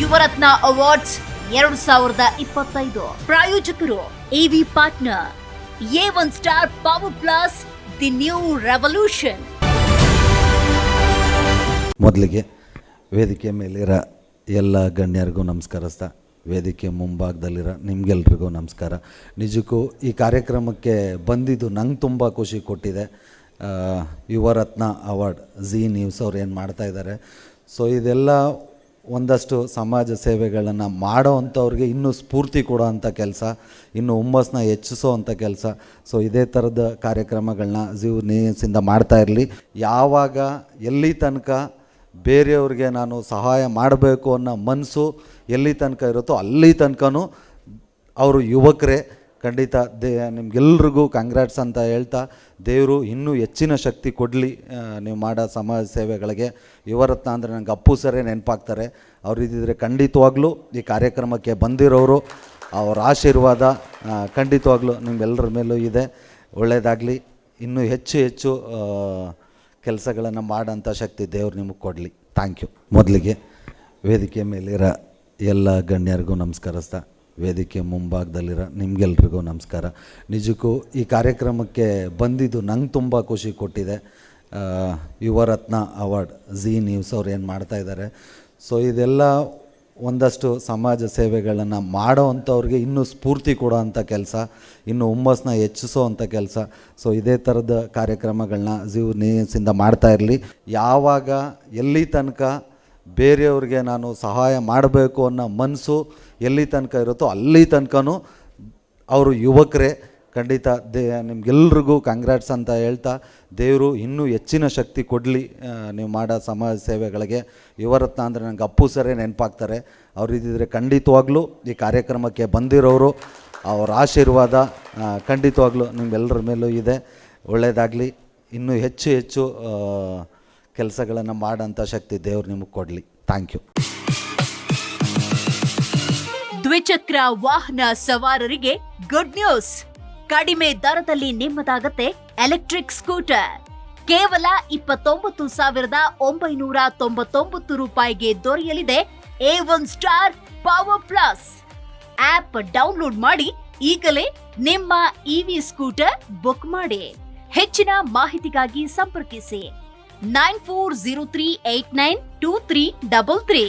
Yuvarathna awards ಎರಡು ಸಾವಿರದ ಇಪ್ಪತ್ತೈದು. ಪ್ರಾಯೋಜಕರು AV partner A one star power plus the new revolution ಮೊದಲಿಗೆ ವೇದಿಕೆ ಮೇಲಿರೋ ಎಲ್ಲ ಗಣ್ಯರಿಗೂ ನಮಸ್ಕರಿಸ್ತಾ ವೇದಿಕೆ ಮುಂಭಾಗದಲ್ಲಿರೋ ನಿಮಗೆಲ್ರಿಗೂ ನಮಸ್ಕಾರ. ನಿಜಕ್ಕೂ ಈ ಕಾರ್ಯಕ್ರಮಕ್ಕೆ ಬಂದಿದ್ದು ನಂಗೆ ತುಂಬ ಖುಷಿ ಕೊಟ್ಟಿದೆ. ಯುವರತ್ನ ಅವಾರ್ಡ್, ಝೀ ನ್ಯೂಸ್ ಅವ್ರು ಏನು ಮಾಡ್ತಾಯಿದ್ದಾರೆ ಸೊ ಇದೆಲ್ಲ ಒಂದಷ್ಟು ಸಮಾಜ ಸೇವೆಗಳನ್ನು ಮಾಡೋ ಅಂಥವ್ರಿಗೆ ಇನ್ನೂ ಸ್ಫೂರ್ತಿ ಕೊಡೋ ಅಂಥ ಕೆಲಸ, ಇನ್ನು ಹುಮ್ಮಸ್ಸನ್ನ ಹೆಚ್ಚಿಸೋ ಅಂಥ ಕೆಲಸ. ಸೊ ಇದೇ ಥರದ ಕಾರ್ಯಕ್ರಮಗಳನ್ನ ಝೀವ್ ನ್ಯೂಸಿಂದ ಮಾಡ್ತಾ ಇರಲಿ. ಯಾವಾಗ, ಎಲ್ಲಿ ತನಕ ಬೇರೆಯವ್ರಿಗೆ ನಾನು ಸಹಾಯ ಮಾಡಬೇಕು ಅನ್ನೋ ಮನಸ್ಸು ಎಲ್ಲಿ ತನಕ ಇರುತ್ತೋ ಅಲ್ಲಿ ತನಕನೂ ಅವರು ಯುವಕರೇ ಖಂಡಿತ ದೇ, ನಿಮ್ಗೆಲ್ರಿಗೂ ಕಾಂಗ್ರಾಟ್ಸ್ ಅಂತ ಹೇಳ್ತಾ, ದೇವರು ಇನ್ನೂ ಹೆಚ್ಚಿನ ಶಕ್ತಿ ಕೊಡಲಿ ನೀವು ಮಾಡೋ ಸಮಾಜ ಸೇವೆಗಳಿಗೆ. ಯುವರತ್ನ ಅಂದರೆ ನನಗೆ ಅಪ್ಪು ಸರೇ ನೆನಪಾಗ್ತಾರೆ. ಅವ್ರು ಇದ್ದಿದ್ರೆ ಖಂಡಿತವಾಗ್ಲೂ ಈ ಕಾರ್ಯಕ್ರಮಕ್ಕೆ ಬಂದಿರೋರು, ಅವರ ಆಶೀರ್ವಾದ ಖಂಡಿತವಾಗ್ಲೂ ನಿಮ್ಗೆಲ್ಲರ ಮೇಲೂ ಇದೆ. ಒಳ್ಳೆಯದಾಗಲಿ ಇನ್ನೂ ಹೆಚ್ಚು ಹೆಚ್ಚು ಕೆಲಸಗಳನ್ನು ಮಾಡೋಂಥ ಶಕ್ತಿ ದೇವ್ರು ನಿಮಗೆ ಕೊಡಲಿ. ಥ್ಯಾಂಕ್ ಯು ಮೊದಲಿಗೆ ವೇದಿಕೆ ಮೇಲಿರೋ ಎಲ್ಲ ಗಣ್ಯರಿಗೂ ನಮಸ್ಕರಿಸ್ತಾ ವೇದಿಕೆ ಮುಂಭಾಗದಲ್ಲಿರೋ ನಿಮಗೆಲ್ರಿಗೂ ನಮಸ್ಕಾರ. ನಿಜಕ್ಕೂ ಈ ಕಾರ್ಯಕ್ರಮಕ್ಕೆ ಬಂದಿದ್ದು ನಂಗೆ ತುಂಬ ಖುಷಿ ಕೊಟ್ಟಿದೆ. ಯುವರತ್ನ ಅವಾರ್ಡ್ ಝಿ ನ್ಯೂಸ್ ಅವ್ರು ಏನು ಮಾಡ್ತಾ ಇದ್ದಾರೆ ಸೊ ಇದೆಲ್ಲ ಒಂದಷ್ಟು ಸಮಾಜ ಸೇವೆಗಳನ್ನು ಮಾಡೋ ಅಂಥವ್ರಿಗೆ ಇನ್ನೂ ಸ್ಫೂರ್ತಿ ಕೊಡೋ ಅಂಥ ಕೆಲಸ, ಇನ್ನು ಹುಮ್ಮಸ್ಸನ್ನ ಹೆಚ್ಚಿಸೋ ಅಂಥ ಕೆಲಸ. ಸೊ ಇದೇ ಥರದ ಕಾರ್ಯಕ್ರಮಗಳನ್ನ ಝೀವ್ ನ್ಯೂಸಿಂದ ಮಾಡ್ತಾ ಇರಲಿ. ಯಾವಾಗ ಎಲ್ಲಿ ತನಕ ಬೇರೆಯವ್ರಿಗೆ ನಾನು ಸಹಾಯ ಮಾಡಬೇಕು ಅನ್ನೋ ಮನಸ್ಸು ಎಲ್ಲಿ ತನಕ ಇರುತ್ತೋ ಅಲ್ಲಿ ತನಕನೂ ಅವರು ಯುವಕರೇ, ಖಂಡಿತ ದೇ, ನಿಮ್ಗೆಲ್ರಿಗೂ ಕಾಂಗ್ರಾಟ್ಸ್ ಅಂತ ಹೇಳ್ತಾ, ದೇವರು ಇನ್ನೂ ಹೆಚ್ಚಿನ ಶಕ್ತಿ ಕೊಡಲಿ ನೀವು ಮಾಡೋ ಸಮಾಜ ಸೇವೆಗಳಿಗೆ. ಯುವರತ್ನ ಅಂದರೆ ನನಗೆ ಅಪ್ಪು ಸರೇ ನೆನಪಾಗ್ತಾರೆ. ಅವ್ರು ಇದ್ದಿದ್ರೆ ಖಂಡಿತವಾಗ್ಲೂ ಈ ಕಾರ್ಯಕ್ರಮಕ್ಕೆ ಬಂದಿರೋರು, ಅವರ ಆಶೀರ್ವಾದ ಖಂಡಿತವಾಗ್ಲೂ ನಿಮ್ಗೆಲ್ಲರ ಮೇಲೂ ಇದೆ. ಒಳ್ಳೆಯದಾಗಲಿ ಇನ್ನೂ ಹೆಚ್ಚು ಹೆಚ್ಚು ಕೆಲಸಗಳನ್ನು ಮಾಡೋಂಥ ಶಕ್ತಿ ದೇವ್ರು ನಿಮಗೆ ಕೊಡಲಿ. ಥ್ಯಾಂಕ್ ಯು ದ್ವಿಚಕ್ರ ವಾಹನ ಸವಾರರಿಗೆ ಗುಡ್ ನ್ಯೂಸ್ ಕಡಿಮೆ ದರದಲ್ಲಿ ನಿಮ್ಮದಾಗತ್ತೆ ಎಲೆಕ್ಟ್ರಿಕ್ ಸ್ಕೂಟರ್ ಕೇವಲ ಇಪ್ಪತ್ತೊಂಬತ್ತು ಸಾವಿರದ ಒಂಬೈನೂರ ತೊಂಬತ್ತೊಂಬತ್ತು ರೂಪಾಯಿಗೆ ದೊರೆಯಲಿದೆ A one star power plus app download ಮಾಡಿ ಈಗಲೇ ನಿಮ್ಮ ಇವಿ ಸ್ಕೂಟರ್ ಬುಕ್ ಮಾಡಿ. ಹೆಚ್ಚಿನ ಮಾಹಿತಿಗಾಗಿ ಸಂಪರ್ಕಿಸಿ. nine four zero three eight nine two three double three